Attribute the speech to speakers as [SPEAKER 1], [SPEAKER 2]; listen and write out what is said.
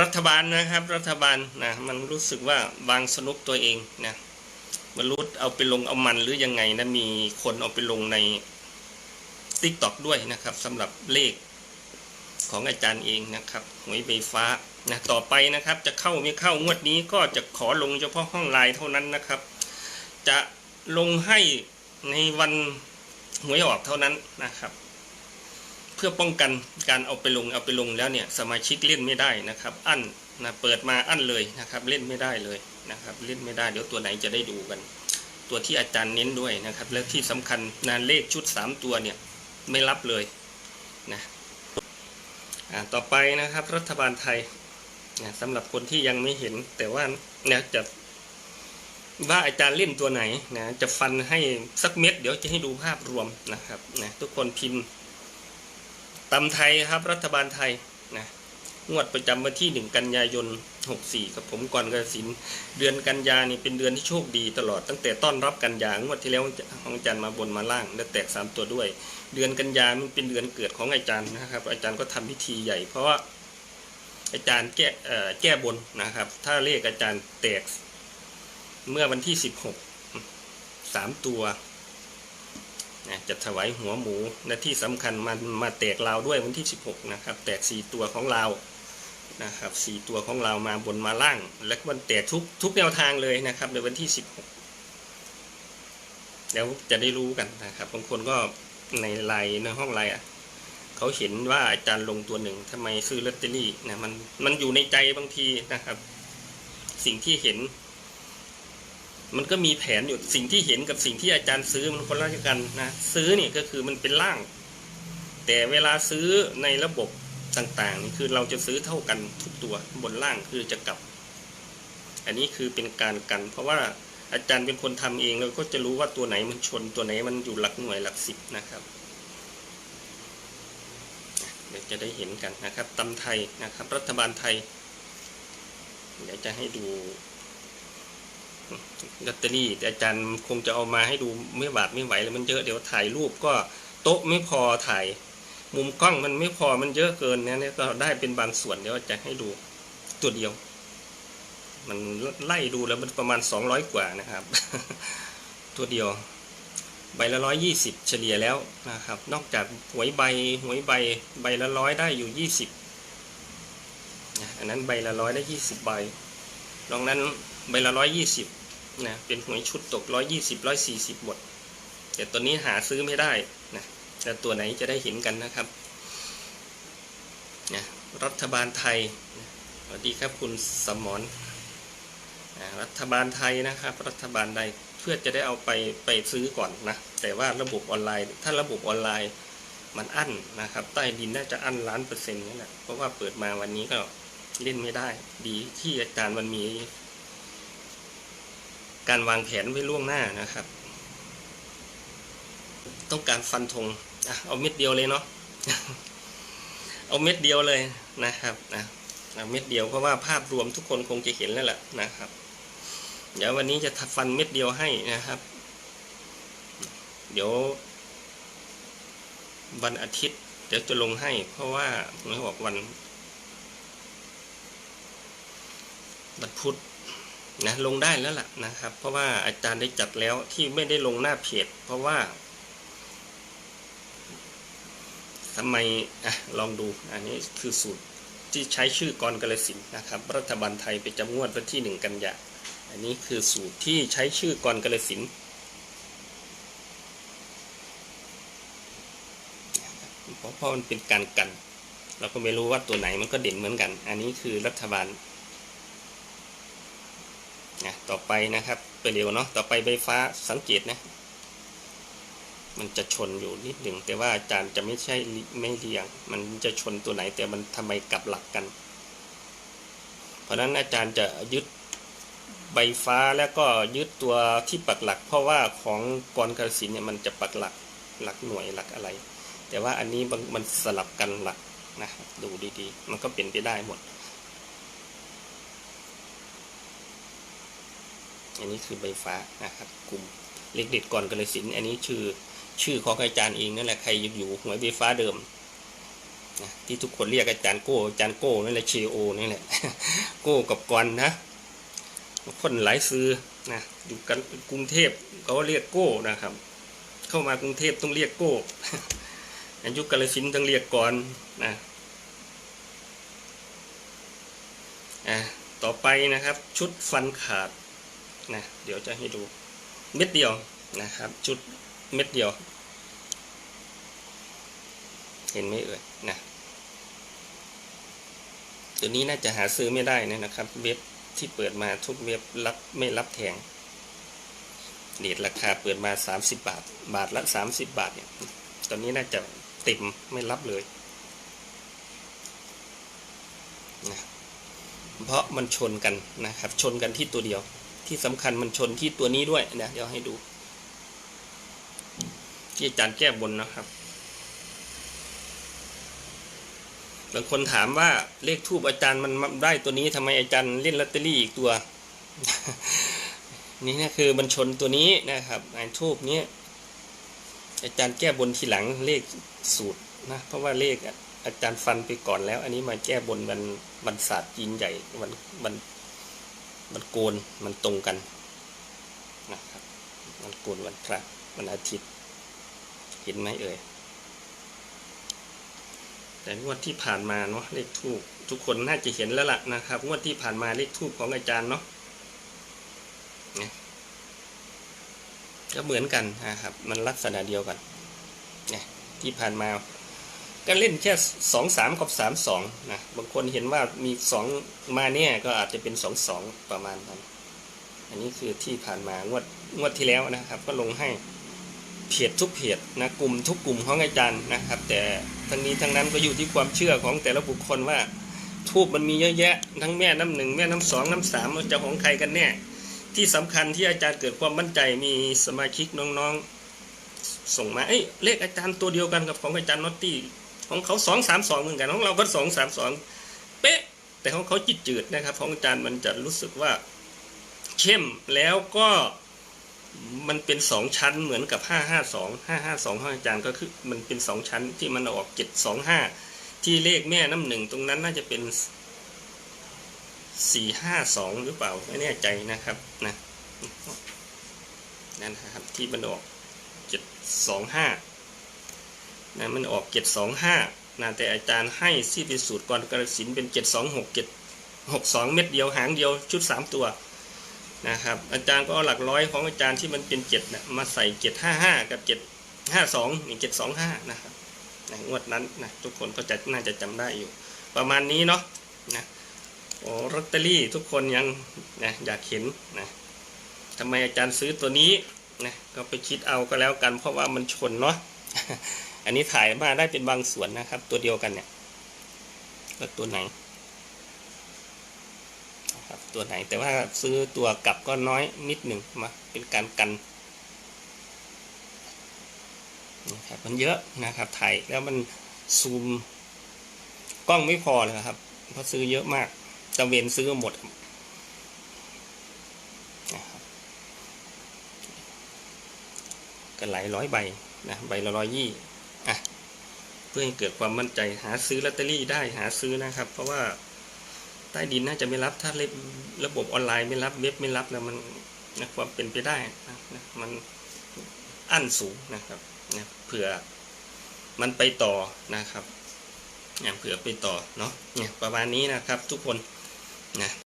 [SPEAKER 1] รัฐบาลนะครับ รัฐบาลนะมันรู้สึกว่าบางสนุกตัวเองนะมันรู้เอาไปลงเอามันหรือยังไงนะมีคนเอาไปลงในติ๊กต็อกด้วยนะครับสำหรับเลขของอาจารย์เองนะครับหวยไฟฟ้านะต่อไปนะครับ จะเข้าไม่เข้างวดนี้ก็จะขอลงเฉพาะห้องไลน์เท่านั้นนะครับ จะลงให้ในวันหวยออกเท่านั้นนะครับ เพื่อป้องกันการเอาไปลงเอาไปลงแล้วเนี่ยสมาชิกเล่นไม่ได้นะครับ อั้นนะเปิดมาอั้นเลยนะครับ เล่นไม่ได้เลยนะครับ เล่นไม่ได้เดี๋ยวตัวไหนจะได้ดูกัน ตัวที่อาจารย์เน้นด้วยนะครับ และที่สำคัญนะเลขชุด 3 ตัวเนี่ยไม่รับเลยนะต่อไปนะครับรัฐบาลไทยนะสำหรับคนที่ยังไม่เห็นแต่ว่านี่ยจะว่าอาจารย์เล่นตัวไหนนะจะฟันให้สักเม็ดเดี๋ยวจะให้ดูภาพรวมนะครับนะทุกคนพิมพ์ ตำไทยครับรัฐบาลไทยนะงวดประจำวันที่ 1 กันยายน 64กับผมก่อนกระสินเดือนกันยานี่เป็นเดือนที่โชคดีตลอดตั้งแต่ต้อนรับกันยางวดที่แล้วของอาจารย์มาบนมาล่างและแตก 3 ตัวด้วย เดือนกันยามันเป็นเดือนเกิดของอาจารย์นะครับ อาจารย์ก็ทำพิธีใหญ่ เพราะว่าอาจารย์แก้แก้บนนะครับ ถ้าเลขอาจารย์แตกเมื่อวันที่ 16 3 ตัว นะจะถวายหัวหมูและที่สำคัญมันมาแตกลาวด้วยวันที่ 16 นะครับ แตก 4 ตัวของลาวนะครับ4ตัวของลามาบนมาล่าง และมันแตกทุกทุกแนวทางเลยนะครับในวันที่ 16 แล้วจะได้รู้กันนะครับบางคนก็ในไลน์ในห้องไลน์อะเขาเห็นว่าอาจารย์ลงตัวหนึ่งทำไมซื้อลอตเตอรี่นะมันมันอยู่ในใจบางทีนะครับ สิ่งที่เห็น มันก็มีแผนอยู่สิ่งที่เห็นกับสิ่งที่อาจารย์ซื้อมันคนละกันนะซื้อเนี่ยก็คือมันเป็นล่าง แต่เวลาซื้อในระบบต่างๆนี่คือเราจะซื้อเท่ากันทุกตัวบนล่างคือจะกลับ อันนี้คือเป็นการกัน เพราะว่าอาจารย์เป็นคนทำเองเราก็จะรู้ว่าตัวไหนมันชนตัวไหนมันอยู่หลักหน่วยหลักสิบนะครับเดี๋ยวจะได้เห็นกันนะครับตำไทยนะครับ รัฐบาลไทย เดี๋ยวจะให้ดู ลอตเตอรี่แต่อาจารย์คงจะเอามาให้ดูไม่บาดไม่ไหวเลยมันเยอะเดี๋ยวถ่ายรูปก็โต๊ะไม่พอถ่าย มุมกล้องมันไม่พอมันเยอะเกินนะเนี่ยก็ได้เป็นบางส่วนเดี๋ยวจะให้ดูตัวเดียว มันไล่ดูแล้วมันประมาณสองร้อยกว่านะครับ ตัวเดียวใบละร้อยยี่สิบเฉลี่ยแล้วนะครับ นอกจากหวยใบหวยใบใบละร้อยได้อยู่ยี่สิบอันนั้นใบละร้อยได้ยี่สิบใบนอกนั้น ใบละร้อยยี่สิบนะเป็นหวยชุดตกร้อยยี่สิบร้อยสี่สิบหมดแต่ตัวนี้หาซื้อไม่ได้นะแต่ตัวไหนจะได้เห็นกันนะครับนะรัฐบาลไทยสวัสดีครับคุณสมรรัฐบาลไทยนะครับ รัฐบาลใดเพื่อจะได้เอาไปไปซื้อก่อนนะแต่ว่าระบบออนไลน์ ถ้าระบบออนไลน์มันอั้นนะครับ ใต้ดินน่าจะอั้นล้านเปอร์เซ็นต์นี่แหละเพราะว่าเปิดมาวันนี้ก็เล่นไม่ได้ ดีที่อาจารย์มันมี การวางแผนไว้ล่วงหน้านะครับ ต้องการฟันธงเอาเม็ดเดียวเลยเนาะเอาเม็ดเดียวเลยนะครับนะเอาเม็ดเดียวเพราะว่าภาพรวมทุกคนคงจะเห็นแล้วแหละนะครับ เดี๋ยววันนี้จะทัดฟันเม็ดเดียวให้นะครับ เดี๋ยว วันอาทิตย์ เดี๋ยวจะลงให้ เพราะว่าผมบอกวันวันพุธ นะลงได้แล้วล่ะนะครับ เพราะว่าอาจารย์ได้จัดแล้วที่ไม่ได้ลงหน้าเพจเพราะว่าทำไมอะลองดูอันนี้คือสูตรที่ใช้ชื่อกรกาลสินนะครับ รัฐบาลไทยไปจำงวดวันที่หนึ่งกันยาอันนี้คือสูตรที่ใช้ชื่อกรกาลสินเพราะเพราะมันเป็นการกัน เราก็ไม่รู้ว่าตัวไหนมันก็เด่นเหมือนกัน อันนี้คือรัฐบาล นะต่อไปนะครับไปเร็วเนาะต่อไปใบฟ้าสังเกตนะมันจะชนอยู่นิดหนึ่งแต่ว่าอาจารย์จะไม่ใช่ไม่เรียง มันจะชนตัวไหนแต่มันทำไมกลับหลักกัน เพราะฉะนั้นอาจารย์จะยึดใบฟ้าแล้วก็ยึดตัวที่ปักหลัก เพราะว่าของกรกสินเนี่ยมันจะปักหลักหลักหน่วยหลักอะไร แต่ว่าอันนี้มันสลับกันหลักนะดูดีๆ มันก็เป็นไปได้หมด อันนี้คือใบฟ้านะครับ กลุ่มเล็กเด็ดก่อนกันเลสินอันนี้ชื่อชื่อของอาจารย์เองนั่นแหละใครอยู่หวยใบฟ้าเดิมนะที่ทุกคนเรียกอาจารย์โก้อาจารย์โก้นั่นแหละเชโอนี่แหละโก้กับกอนนะคนหลายซื้อนะอยู่กันกรุงเทพเขาเรียกโก้นะครับ เข้ามากรุงเทพต้องเรียกโก้อายุกาลสินต้องเรียกก่อนนะอะต่อไปนะครับชุดฟันขาด นะเดี๋ยวจะให้ดูเม็ดเดียวนะครับชุดเม็ดเดียว เห็นไหมเอ่ยนะตัวนี้น่าจะหาซื้อไม่ได้นะนะครับ เว็บที่เปิดมาทุกเว็บรับไม่รับแทงเดทราคาเปิดมาสามสิบบาท บาทละสามสิบบาทเนี่ยตอนนี้น่าจะเต็มไม่รับเลยนะเพราะมันชนกันนะครับ ชนกันที่ตัวเดียว ที่สำคัญมันชนที่ตัวนี้ด้วยนะเดี๋ยวให้ดู ที่อาจารย์แก้บนนะครับ บางคนถามว่าเลขทูบอาจารย์มันได้ตัวนี้ทำไมอาจารย์เล่นลอตเตอรี่อีกตัว นี่นะคือมันชนตัวนี้นะครับไอ้ทูบเนี้ยอาจารย์แก้บนทีหลังเลขสูตรนะเพราะว่าเลขอาจารย์ฟันไปก่อนแล้ว อันนี้มาแก้บนมันมันศาสตร์จีนใหญ่มันมัน มันโกนมันตรงกันนะครับมันโกนวันพระวันอาทิตย์ เห็นไหมเอ่ยแต่งวดที่ผ่านมาเนาะเลขทูบทุกคนน่าจะเห็นแล้วล่ะนะครับงวดที่ผ่านมาเลขทูบของอาจารย์เนาะเนี่ยก็เหมือนกันนะครับ มันลักษณะเดียวกันเนี่ยที่ผ่านมา ก็เล่นแค่สองสามกับสามสองนะบางคนเห็นว่ามีสองมาเนี่ยก็อาจจะเป็นสองสองประมาณนั้น อันนี้คือที่ผ่านมางวดงวดที่แล้วนะครับ ก็ลงให้เพจทุกเพจนะกลุ่มทุกกลุ่มของอาจารย์นะครับ แต่ทั้งนี้ทั้งนั้นก็อยู่ที่ความเชื่อของแต่ละบุคคลว่าทูบมันมีเยอะแยะ ทั้งแม่น้ำหนึ่งแม่น้ำสองน้ำสามมันจะของใครกันแน่ที่สำคัญที่อาจารย์เกิดความมั่นใจมีสมาชิกน้องๆ ส่งมาเอ้ยเลขอาจารย์ตัวเดียวกันกับของอาจารย์นอตตี้ ของเขาสองสามสองเหมือนกันของเราก็สองสามสองเป๊ะ แต่ของเขาจิตจืดนะครับ ของอาจารย์มันจะรู้สึกว่า เข้มแล้วก็มันเป็นสองชั้นเหมือนกับห้าห้าสองห้าห้าสองของอาจารย์ก็คือมันเป็นสองชั้นที่มันออกเจ็ดสองห้าที่เลขแม่น้ำหนึ่งตรงนั้นน่าจะเป็นสี่ห้าสองหรือเปล่าไม่แน่ใจนะครับนะนั่นนะครับที่มันออกเจ็ดสองห้า นะมันออกเจ็ดสองห้านะแต่อาจารย์ให้ที่เป็นสูตรก่อนกระสินเป็นเจ็ดสองหกเจ็ดหกสองเม็ดเดียวหางเดียวชุดสามตัวนะครับอาจารย์ก็เอาหลักร้อยของอาจารย์ที่มันเป็นเจ็ดนะมาใส่เจ็ดห้าห้ากับเจ็ดห้าสองนี่เจ็ดสองห้านะครับในงวดนั้นนะทุกคนก็จะน่าจะจำได้อยู่ ประมาณนี้เนาะนะโอ้ลอตเตอรี่ทุกคนยังนะอยากเห็นนะทำไมอาจารย์ซื้อตัวนี้นะก็ไปคิดเอาก็แล้วกันเพราะว่ามันชนเนาะ อันนี้ถ่ายมาได้เป็นบางส่วนนะครับ ตัวเดียวกันเนี่ยแล้วตัวไหนครับตัวไหนแต่ว่าซื้อตัวกลับก็น้อยนิดหนึ่งมาเป็นการกันนะครับมันเยอะนะครับถ่ายแล้วมันซูมกล้องไม่พอเลยครับเพราะซื้อเยอะมากตะเวนซื้อหมดนะครับก็หลายร้อยใบนะใบละร้อยยี่ อะเพื่อให้เกิดความมั่นใจหาซื้อลอตเตอรี่ได้หาซื้อนะครับ เพราะว่าใต้ดินน่าจะไม่รับถ้าระบบออนไลน์ไม่รับเว็บไม่รับแล้วมันนะความเป็นไปได้นะนะมันอั้นสูงนะครับนะเผื่อมันไปต่อนะครับเนี่ยเผื่อไปต่อเนาะเนี่ยประมาณนี้นะครับทุกคนนะ